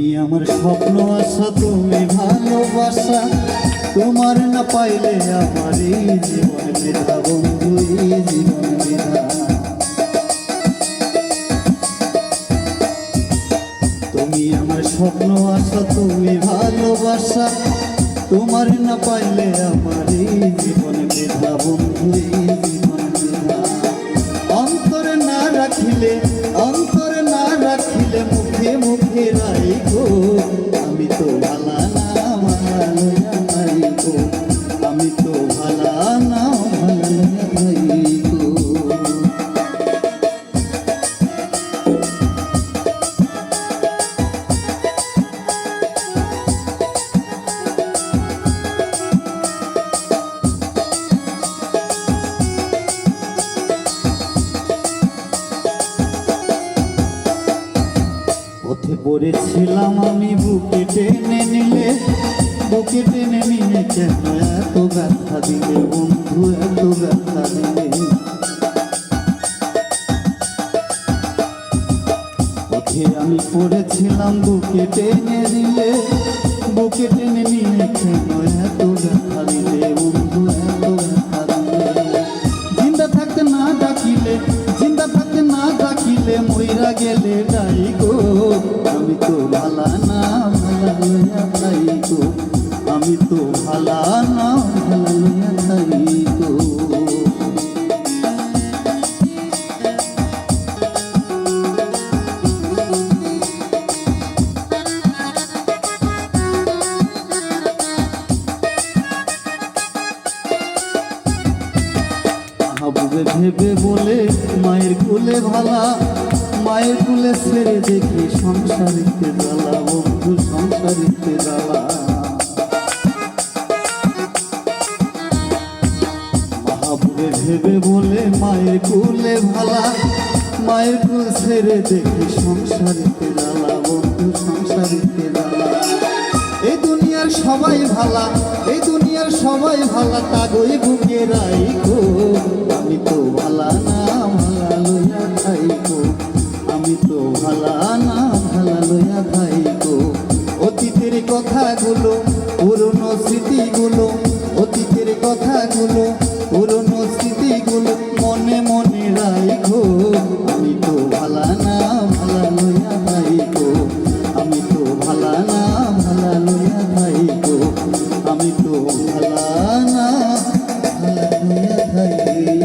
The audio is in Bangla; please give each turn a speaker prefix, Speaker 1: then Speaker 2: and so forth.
Speaker 1: তুমি আমার স্বপ্ন আশা তুমি ভালোবাসা। তোমার না পাইলে আমার এই জীবন বৃথা বন্ধু, এই জীবন তুমি আমার স্বপ্ন আশা তুমি ভালোবাসা। তোমার না পাইলে আমার এই জীবন বৃথা বন্ধু, এই জীবন বৃথা অন্তরে না রাখিলে, অন্তরে পথে পড়েছিলাম আমি, বুকে টেনে নিলে, বুকে টেনে নিয়ে কেন এত ব্যথা দিলে বন্ধু, এত ব্যথা দিলে? পথে আমি পড়েছিলাম, বুকে টেনে দিলে বুকে টেনে নিয়ে কেন এত ব্যথা দিলে বন্ধু, এত ব্যথা দিলে? জিন্দা থাকতে না ডাকিলে গেলে ডাই গো। আমি তো ভালা না ভালা যাই গো। আমি তো ভালা না ভালা যাই গো। ভেবে বলে, মায়ের কুলে ভালা মায়ের কুলে ছেড়ে দেখি সংসারিতে জ্বালা, বন্ধু, সংসারিতে জ্বালা। মাহবুবে ভেবে বলে মায়ের কুলে ভালা মায়ের কুল ছেড়ে দেখি সংসারিতে জ্বালা, বন্ধু, সংসারিতে জ্বালা। এই দুনিয়ার সবাই ভালা, এই দুনিয়ার সবাই ভালা তাগই বুকে রাইখো, আমি তো ভালা না তো ভালা না ভালা লইয়া থাইকো অতীতের কথাগুলো, পুরনো স্মৃতিগুলো, অতীতের কথাগুলো, পুরনো স্মৃতিগুলো মনে মনে রাইখো। আমি তো ভালা না ভালা লইয়া থাইকো আমি তো ভালা না ভালা লইয়া থাইকো আমি তো ভালা না ভালা লইয়া থাইকো